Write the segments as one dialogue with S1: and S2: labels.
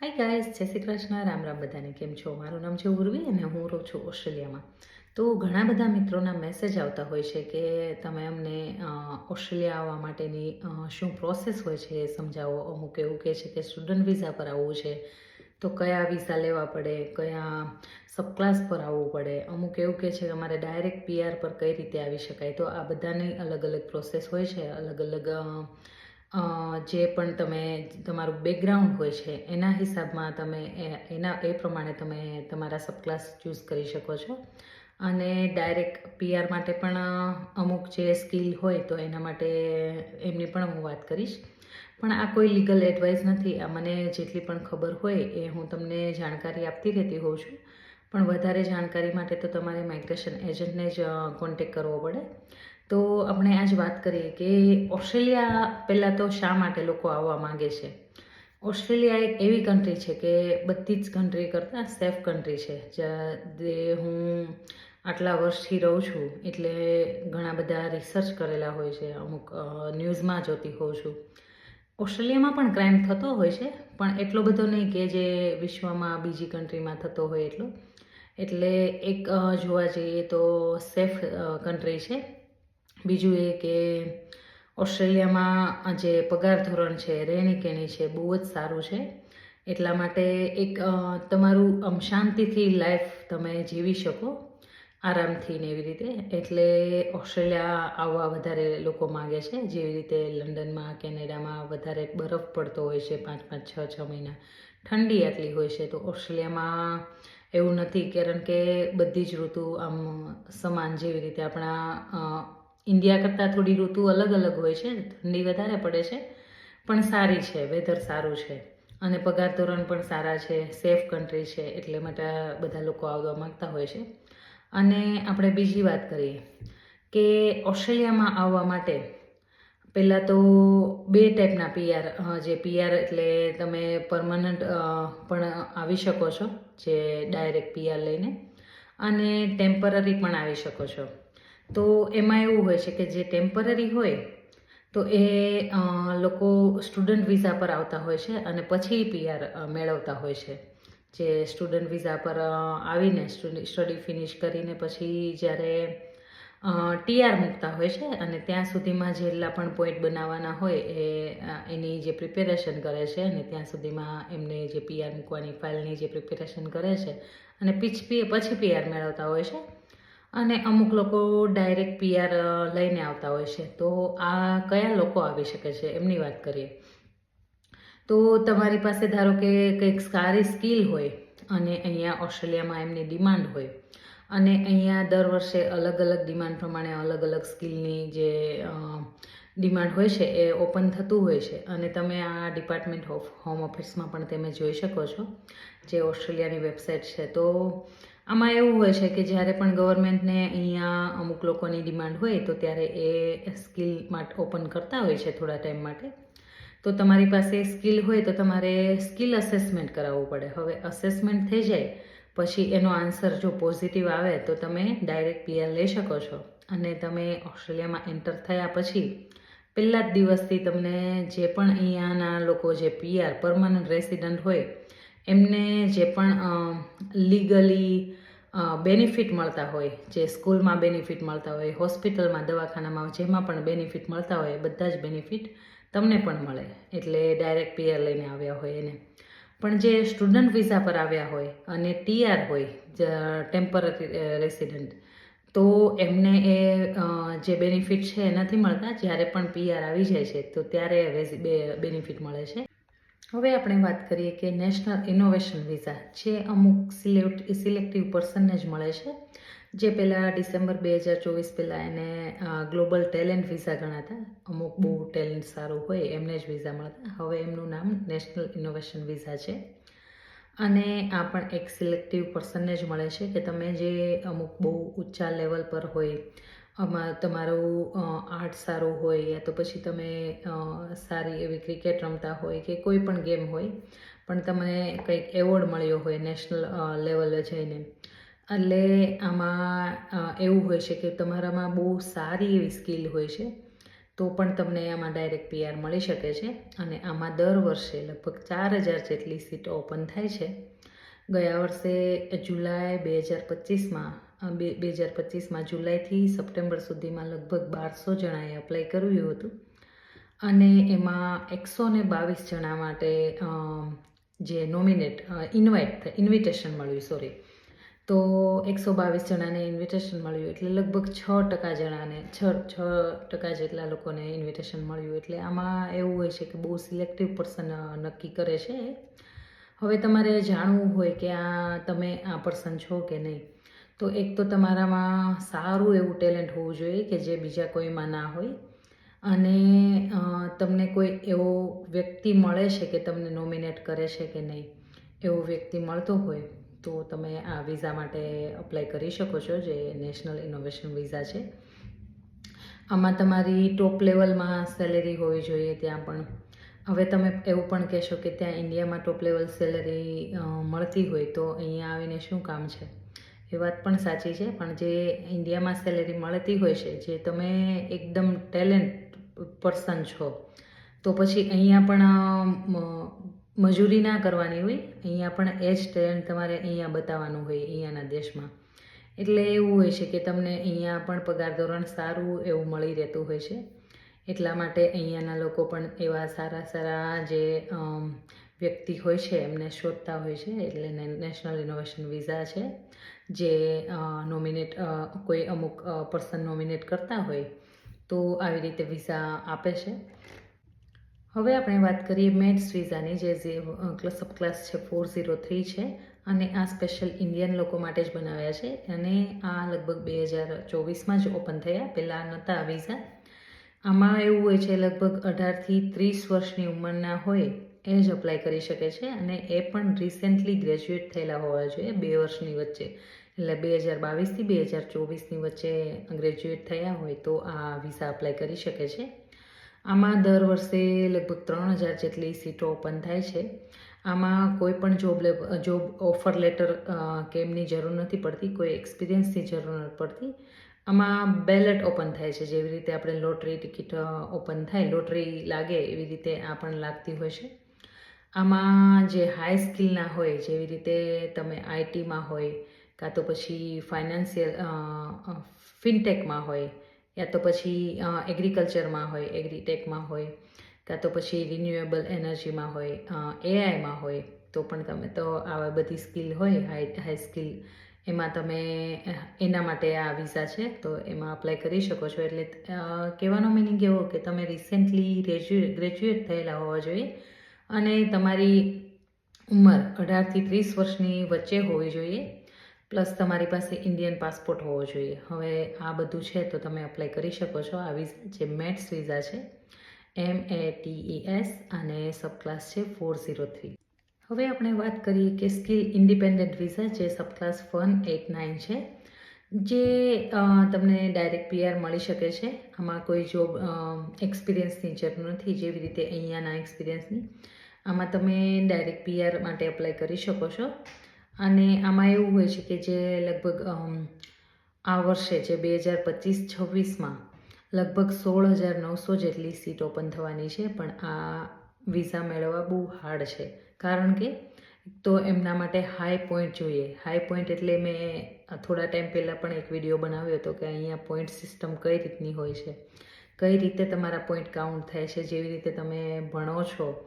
S1: Hi guys જય શ્રી કૃષ્ણ. રામ રામ બધાને. કેમ છો? મારું નામ છે ઉર્વી અને હું રહું છું ઓસ્ટ્રેલિયામાં. તો ઘણા બધા મિત્રોના મેસેજ આવતા હોય છે કે તમે અમને ઓસ્ટ્રેલિયા આવવા માટેની શું પ્રોસેસ હોય છે એ સમજાવો? અમુક એવું કહે છે કે સ્ટુડન્ટ વિઝા પર આવવું છે. તો કયા વિઝા લેવા પડે? કયા સબક્લાસ પર આવવું પડે? અમુક એવું કહે છે કે અમારે ડાયરેક્ટ પીઆર પર કઈ રીતે આવી શકાય? તો આ બધાની અલગ અલગ પ્રોસેસ હોય છે. અલગ અલગ જે પણ તમે, તમારું બેકગ્રાઉન્ડ હોય છે, એના હિસાબમાં તમે એના, એ પ્રમાણે તમે તમારા સબક્લાસ ચૂઝ કરી શકો છો. અને ડાયરેક્ટ પીઆર માટે પણ અમુક જે સ્કિલ હોય તો એના માટે એમની પણ હું વાત કરીશ. પણ આ કોઈ લીગલ એડવાઇસ નથી. આ મને જેટલી પણ ખબર હોય એ હું તમને જાણકારી આપતી રહેતી હોઉં છું. પણ વધારે જાણકારી માટે તો તમારે માઇગ્રેશન એજન્ટને જ કોન્ટેક કરવો પડે. તો આપણે આજ વાત કરીએ કે ઓસ્ટ્રેલિયા પહેલાં તો શા માટે લોકો આવવા માંગે છે? ઓસ્ટ્રેલિયા એક એવી કન્ટ્રી છે કે બધી જ કન્ટ્રી કરતાં સેફ કન્ટ્રી છે. જ્યાં જે હું આટલા વર્ષથી રહું છું, એટલે ઘણા બધા રિસર્ચ કરેલા હોય છે, અમુક ન્યૂઝમાં જોતી હોઉં છું. ઓસ્ટ્રેલિયામાં પણ ક્રાઇમ થતો હોય છે, પણ એટલો બધો નહીં કે જે વિશ્વમાં બીજી કન્ટ્રીમાં થતો હોય એટલો. એટલે એક જોવા જઈએ તો સેફ કન્ટ્રી છે. બીજું એ કે ઓસ્ટ્રેલિયામાં જે પગાર ધોરણ છે, રહેણી કેણી છે, બહુ જ સારું છે. એટલા માટે એક તમારું આમ શાંતિથી લાઈફ તમે જીવી શકો આરામથી ને એવી રીતે. એટલે ઓસ્ટ્રેલિયા આવવા વધારે લોકો માગે છે. જેવી રીતે લંડનમાં, કેનેડામાં વધારે બરફ પડતો હોય છે, પાંચ પાંચ, છ છ મહિના. ઠંડી આટલી હોય છે, તો ઓસ્ટ્રેલિયામાં એવું નથી. કારણ કે બધી જ ઋતુ આમ સમાન. જેવી રીતે આપણા ઇન્ડિયા કરતાં થોડી ઋતુ અલગ અલગ હોય છે, ઠંડી વધારે પડે છે, પણ સારી છે વેધર સારું છે. અને પગાર ધોરણ પણ સારા છે સેફ કન્ટ્રી છે, એટલે માટે બધા લોકો આવવા માંગતા હોય છે. અને આપણે બીજી વાત કરીએ કે ઓસ્ટ્રેલિયામાં આવવા માટે પહેલાં તો બે ટાઈપના પીઆર જે પીઆર એટલે તમે પરમનન્ટ પણ આવી શકો છો, જે ડાયરેક્ટ પીઆર લઈને. અને ટેમ્પરરી પણ આવી શકો છો. તો એમાં એવું હોય છે કે જે ટેમ્પરરી હોય, તો એ લોકો સ્ટુડન્ટ વિઝા પર આવતા હોય છે અને પછી પીઆર મેળવતા હોય છે. જે સ્ટુડન્ટ વિઝા પર આવીને સ્ટડી ફિનિશ કરીને પછી જ્યારે ટીઆર મૂકતા હોય છે અને ત્યાં સુધીમાં જેટલા પણ પોઈન્ટ બનાવવાના હોય એ એની જે પ્રિપેરેશન કરે છે અને ત્યાં સુધીમાં એમને જે પીઆર મૂકવાની ફાઇલની જે પ્રિપેરેશન કરે છે અને પીછ પછી પીઆર મેળવતા હોય છે. અને અમુક લોકો ડાયરેક્ટ પીઆર લઈને આવતા હોય છે. તો આ કયા લોકો આવી શકે છે? એમની વાત કરીએ. તો તમારી પાસે ધારો કે કંઈક સારી સ્કિલ હોય અને અહીંયા ઓસ્ટ્રેલિયામાં એમની ડિમાન્ડ હોય અને અહીંયા દર વર્ષે અલગ અલગ ડિમાન્ડ પ્રમાણે અલગ અલગ સ્કિલની જે ડિમાન્ડ હોય છે એ ઓપન થતું હોય છે. અને તમે આ ડિપાર્ટમેન્ટ ઓફ હોમ ઓફિસમાં પણ તમે જોઈ શકો છો જે ઓસ્ટ્રેલિયાની વેબસાઇટ છે. તો આમાં એવું હોય છે કે જ્યારે પણ ગવર્મેન્ટને અહીંયા અમુક લોકોની ડિમાન્ડ હોય તો ત્યારે એ સ્કિલ માટે ઓપન કરતા હોય છે થોડા ટાઈમ માટે. તો તમારી પાસે સ્કિલ હોય તો તમારે સ્કિલ અસેસમેન્ટ કરાવવું પડે. હવે અસેસમેન્ટ થઈ જાય, પછી એનો આન્સર જો પોઝિટિવ આવે તો તમે ડાયરેક્ટ પીઆર લઈ શકો છો. અને તમે ઓસ્ટ્રેલિયામાં એન્ટર થયા પછી પહેલા જ દિવસથી તમને જે પણ અહીંયાના લોકો જે પીઆર પરમાનન્ટ રેસિડન્ટ હોય, એમને જે પણ લીગલી બેનિફિટ મળતા હોય, જે સ્કૂલમાં બેનિફિટ મળતા હોય હોસ્પિટલમાં દવાખાનામાં, જેમાં પણ બેનિફિટ મળતા હોય, બધા જ બેનિફિટ તમને પણ મળે. એટલે ડાયરેક્ટ પીઆર લઈને આવ્યા હોય એને. પણ જે સ્ટુડન્ટ વિઝા પર આવ્યા હોય અને ટીઆર હોય ટેમ્પરરી રેસિડન્ટ તો એમને એ જે બેનિફિટ છે એ નથી મળતા. જ્યારે પણ પીઆર આવી જાય છે, તો ત્યારે બેનિફિટ મળે છે. હવે આપણે વાત કરીએ કે નેશનલ ઇનોવેશન વિઝા, જે અમુક સિલેક્ટ, સિલેક્ટિવ પર્સનને જ મળે છે. જે પહેલાં ડિસેમ્બર બે હજાર ચોવીસ પહેલાં એને ગ્લોબલ ટેલેન્ટ વિઝા ગણાતા. અમુક બહુ ટેલેન્ટ સારું હોય એમને જ વિઝા મળતા. હવે એમનું નામ નેશનલ ઇનોવેશન વિઝા છે. અને આ પણ એક સિલેક્ટિવ પર્સનને જ મળે છે કે તમે જે અમુક બહુ ઊંચા લેવલ પર હોય આમાં તમારું આર્ટ સારું હોય યા તો પછી તમે સારી એવી ક્રિકેટ રમતા હોય કે કોઈ પણ ગેમ હોય, પણ તમને કંઈક એવોર્ડ મળ્યો હોય નેશનલ લેવલે જઈને. એટલે આમાં એવું હોય છે કે તમારામાં બહુ સારી એવી સ્કિલ હોય છે, તો પણ તમને આમાં ડાયરેક્ટ પીઆર મળી શકે છે. અને આમાં દર વર્ષે લગભગ ચાર હજાર જેટલી સીટો ઓપન થાય છે. ગયા વર્ષે જુલાઈ બે હજાર પચીસમાં બે બે હજાર પચીસમાં જુલાઈથી સપ્ટેમ્બર સુધીમાં લગભગ બારસો જણાએ અપ્લાય કર્યું હતું. અને એમાં એકસો ને બાવીસ જણા માટે જે નોમિનેટ ઇન્વાઇટ ઇન્વિટેશન મળ્યું સોરી તો એકસો બાવીસ જણાને ઇન્વિટેશન મળ્યું એટલે લગભગ છ ટકા જણાને, છ છ ટકા જેટલા લોકોને ઇન્વિટેશન મળ્યું. એટલે આમાં એવું હોય છે કે બહુ સિલેક્ટિવ પર્સન નક્કી કરે છે. હવે તમારે જાણવું હોય કે આ તમે આ પર્સન છો કે નહીં. તો એક તો તમારામાં સારું એવું ટેલેન્ટ હોવું જોઈએ કે જે બીજા કોઈમાં ના હોય. અને તમને કોઈ એવો વ્યક્તિ મળે છે કે તમને નોમિનેટ કરે છે કે નહીં, એવો વ્યક્તિ મળતો હોય, તો તમે આ વિઝા માટે અપ્લાય કરી શકો છો, જે નેશનલ ઇનોવેશન વિઝા છે. આમાં તમારી ટોપ લેવલમાં સેલેરી હોવી જોઈએ ત્યાં પણ. હવે તમે એવું પણ કહેશો કે ત્યાં ઇન્ડિયામાં ટોપ લેવલ સેલેરી મળતી હોય તો અહીંયા આવીને શું કામ છે? એ વાત પણ સાચી છે. પણ જે ઇન્ડિયામાં સેલેરી મળતી હોય છે, જે તમે એકદમ ટેલેન્ટ પર્સન છો, તો પછી અહીંયા પણ મજૂરી ના કરવાની હોય. અહીંયા પણ એ જ ટેલેન્ટ તમારે અહીંયા બતાવવાનું હોય અહીંયાના દેશમાં. એટલે એવું હોય છે કે તમને અહીંયા પણ પગાર ધોરણ સારું એવું મળી રહેતું હોય છે. એટલા માટે અહીંયાના લોકો પણ એવા સારા સારા જે વ્યક્તિ હોય છે, એમને શોધતા હોય છે. એટલે નેશનલ ઇનોવેશન વિઝા છે. જે નોમિનેટ કોઈ અમુક પર્સન નોમિનેટ કરતા હોય, તો આવી રીતે વિઝા આપે છે. હવે આપણે વાત કરીએ મેટ્સ વિઝાની જે સબ ક્લાસ છે ફોર ઝીરો થ્રી છે, અને આ સ્પેશિયલ ઇન્ડિયન લોકો માટે જ બનાવ્યા છે. અને આ લગભગ બે હજાર ચોવીસમાં જ ઓપન થયા, પહેલાં નહોતા વિઝા આમાં એવું હોય છે, લગભગ અઢારથી ત્રીસ વર્ષની ઉંમરના હોય એ જ અપ્લાય કરી શકે છે અને એ પણ રિસેન્ટલી ગ્રેજ્યુએટ થયેલા હોવા જોઈએ, બે વર્ષની વચ્ચે. એટલે બે હજાર બાવીસથી બે હજાર ચોવીસની વચ્ચે ગ્રેજ્યુએટ થયા હોય તો આ વિઝા અપ્લાય કરી શકે છે. આમાં દર વર્ષે લગભગ ત્રણ હજાર જેટલી સીટો ઓપન થાય છે. આમાં કોઈ પણ જોબ લે જોબ ઓફર લેટર કે જરૂર નથી પડતી, કોઈ એક્સપિરિયન્સની જરૂર નથી પડતી. આમાં બેલેટ ઓપન થાય છે, જેવી રીતે આપણે લોટરી ટિકિટ ઓપન થાય લોટરી લાગે એવી રીતે આ પણ લાગતી હોય છે. આમાં જે હાઈ સ્કિલના હોય, જેવી રીતે તમે આઈટીમાં હોય, કાં તો પછી ફાઇનાન્સિયલ ફિનટેકમાં હોય, યા તો પછી એગ્રીકલ્ચરમાં હોય એગ્રીટેકમાં હોય, કાં તો પછી રિન્યુએબલ એનર્જીમાં હોય એઆઈમાં હોય, તો પણ તમે તો આવા બધી સ્કિલ હોય હાઈ હાઈ સ્કિલ એમાં તમે એના માટે આ વિઝા છે, તો એમાં અપ્લાય કરી શકો છો. એટલે કહેવાનો મિનિંગ એવો કે તમે રિસેન્ટલી ગ્રેજ્યુએટ ગ્રેજ્યુએટ થયેલા હોવા જોઈએ. અને તમારી ઉંમર અઢારથી ત્રીસ વર્ષની વચ્ચે હોવી જોઈએ, પ્લસ તમારી પાસે ઇન્ડિયન પાસપોર્ટ હોવો જોઈએ. હવે આ બધું છે તો તમે અપ્લાય કરી શકો છો આ વિઝા જે મેટ્સ વિઝા છે એમ એ ટી એસ અને સબ ક્લાસ છે ફોર ઝીરો થ્રી હવે આપણે વાત કરીએ કે સ્કિલ ઇન્ડિપેન્ડન્ટ વિઝા જે sub class one eight nine છે જે તમને ડાયરેક્ટ પીઆર મળી શકે છે. આમાં કોઈ જોબ એક્સપિરિયન્સની જરૂર નથી, જેવી રીતે અહીંયાના એક્સપિરિયન્સની આમાં તમે ડાયરેક્ટ પીઆર માટે એપ્લાય કરી શકો છો. અને આમાં એવું હોય છે કે જે લગભગ આ વર્ષે જે બે હજાર પચીસ છવ્વીસમાં લગભગ સોળ હજાર નવસો જેટલી સીટ ઓપન થવાની છે, પણ આ વિઝા મેળવવા બહુ હાર્ડ છે. કારણ કે તો એમના માટે હાઈ પોઈન્ટ જોઈએ. હાઈ પોઈન્ટ એટલે મેં થોડા ટાઈમ પહેલાં પણ એક વીડિયો બનાવ્યો હતો કે અહીંયા પોઈન્ટ સિસ્ટમ કઈ રીતની હોય છે? કઈ રીતે તમારા પોઈન્ટ કાઉન્ટ થાય છે? જેવી રીતે તમે ભણો છો?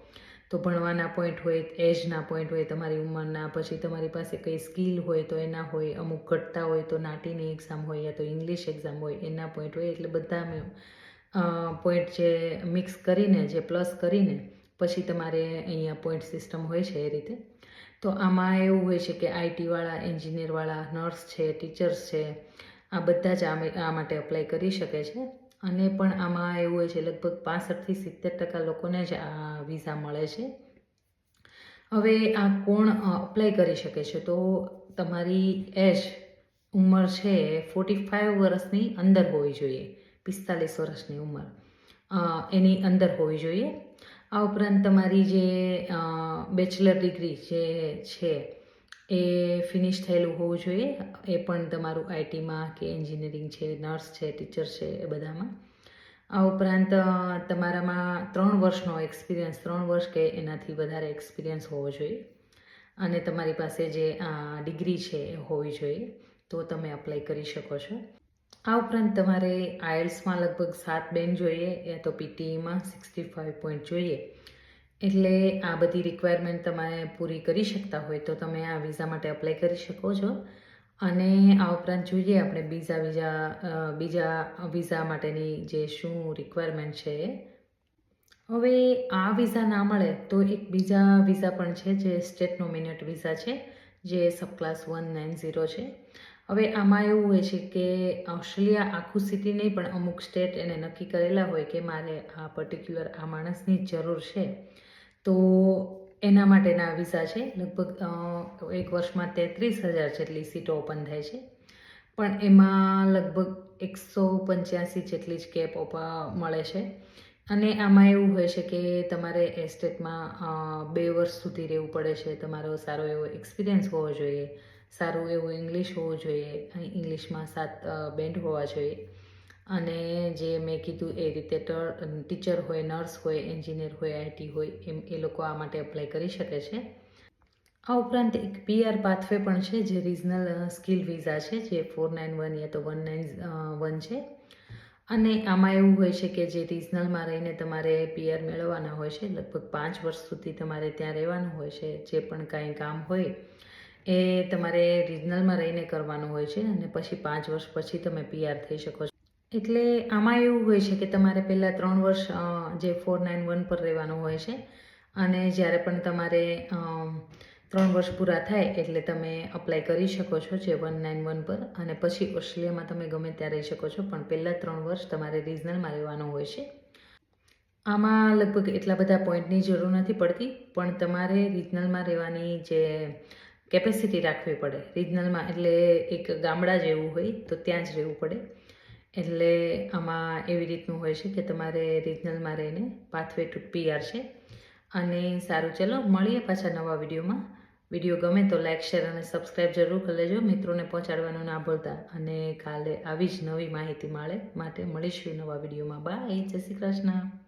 S1: તો ભણવાના પોઈન્ટ હોય, એજના પોઈન્ટ હોય, તમારી ઉંમરના, પછી તમારી પાસે કઈ સ્કિલ હોય તો એના હોય, અમુક ઘટતા હોય તો નાટીની એક્ઝામ હોય યા તો ઇંગ્લિશ એક્ઝામ હોય, એના પોઈન્ટ હોય, એટલે બધા મેં પોઈન્ટ જે મિક્સ કરીને, જે પ્લસ કરીને, પછી તમારે અહીંયા પોઈન્ટ સિસ્ટમ હોય છે એ રીતે તો આમાં એવું હોય છે કે આઈટીવાળા એન્જિનિયરવાળા, નર્સ છે, ટીચર્સ છે, આ બધા જ આ માટે અપ્લાય કરી શકે છે. અને પણ આમાં એવું હોય છે, લગભગ પાસઠથી સિત્તેર ટકા લોકોને જ આ વિઝા મળે છે. હવે આ કોણ અપ્લાય કરી શકે છે? તો તમારી એજ ઉંમર છે ફોર્ટી ફાઇવ વર્ષની અંદર હોવી જોઈએ. પિસ્તાલીસ વર્ષની ઉંમર. એની અંદર હોવી જોઈએ. આ ઉપરાંત તમારી જે બેચલર ડિગ્રી જે છે એ ફિનિશ થયેલું હોવું જોઈએ. એ પણ તમારું આઈટીમાં કે એન્જિનિયરિંગ છે, નર્સ છે, ટીચર છે, એ બધામાં. આ ઉપરાંત તમારામાં ત્રણ વર્ષનો એક્સપિરિયન્સ, ત્રણ વર્ષ કે એનાથી વધારે એક્સપિરિયન્સ હોવો જોઈએ. અને તમારી પાસે જે ડિગ્રી છે એ હોવી જોઈએ, તો તમે અપ્લાય કરી શકો છો. આ ઉપરાંત તમારે આયલ્સમાં લગભગ સાત બેન જોઈએ યા તો પીટીઈમાં સિક્સટી ફાઇવ પોઈન્ટ જોઈએ. એટલે આ બધી રિક્વાયરમેન્ટ તમે પૂરી કરી શકતા હોય તો તમે આ વિઝા માટે અપ્લાય કરી શકો છો. અને આ ઉપરાંત જોઈએ આપણે બીજા બીજા બીજા વિઝા માટેની જે શું રિક્વાયરમેન્ટ છે. હવે આ વિઝા ના મળે તો એક બીજા વિઝા પણ છે જે સ્ટેટ નોમિનેટ વિઝા છે, જે sub class one nine zero છે. હવે આમાં એવું હોય છે કે ઓસ્ટ્રેલિયા આખું સિટી નહીં પણ અમુક સ્ટેટ એને નક્કી કરેલા હોય કે મારે આ પર્ટિક્યુલર આ માણસની જરૂર છે. તો એના માટેના વિઝા છે. લગભગ એક વર્ષમાં તેત્રીસ હજાર જેટલી સીટો ઓપન થાય છે. પણ એમાં લગભગ એકસો પંચ્યાસી જેટલી જ કેપ મળે છે. અને આમાં એવું હોય છે કે તમારે એસ્ટેટમાં બે વર્ષ સુધી રહેવું પડે છે. તમારો સારો એવો એક્સપિરિયન્સ હોવો જોઈએ. સારું એવું ઇંગ્લિશ હોવું જોઈએ. અને ઇંગ્લિશમાં સાત બેન્ડ હોવા જોઈએ. અને જે મેં કીધું એ રીતે ટીચર હોય, નર્સ હોય, એન્જિનિયર હોય આઈટી હોય, એમ, એ લોકો આ માટે એપ્લાય કરી શકે છે. આ ઉપરાંત એક પીઆર પાથવે પણ છે, જે રિજનલ સ્કિલ વિઝા છે, જે ફોર નાઇન વન યા તો વન નાઇન વન છે. અને આમાં એવું હોય છે કે જે રિજનલમાં રહીને તમારે પીઆર મેળવવાના હોય છે, લગભગ પાંચ વર્ષ સુધી તમારે ત્યાં રહેવાનું હોય છે, જે પણ કાંઈ કામ હોય, એ તમારે રિજનલમાં રહીને કરવાનું હોય છે અને પછી પાંચ વર્ષ પછી તમે પીઆર થઈ શકો એટલે આમાં એવું હોય છે કે તમારે પહેલાં ત્રણ વર્ષ જે ફોર નાઇન વન પર રહેવાનું હોય છે અને જ્યારે પણ તમારે ત્રણ વર્ષ પૂરા થાય એટલે તમે અપ્લાય કરી શકો છો જે વન નાઇન વન પર અને પછી ઓસ્ટ્રેલિયામાં તમે ગમે ત્યાં રહી શકો છો, પણ પહેલાં ત્રણ વર્ષ તમારે રિજનલમાં રહેવાનું હોય છે. આમાં લગભગ એટલા બધા પોઈન્ટની જરૂર નથી પડતી, પણ તમારે રિજનલમાં રહેવાની જે કેપેસિટી રાખવી પડે. રિજનલમાં એટલે એક ગામડા જેવું હોય તો ત્યાં જ રહેવું પડે. એટલે આમાં એવી રીતનું હોય છે કે તમારે રિજનલમાં રહીને પાથવે ટુ પીઆર છે. અને સારું, ચલો મળીએ પાછા નવા વિડીયોમાં. વીડિયો ગમે તો લાઇક શેર અને સબસ્ક્રાઈબ જરૂર કરી લેજો. મિત્રોને પહોંચાડવાનું ના ભૂલતા. અને કાલે આવી જ નવી માહિતી મળે, માટે મળીશું નવા વિડીયોમાં. બાય જય શ્રી કૃષ્ણ.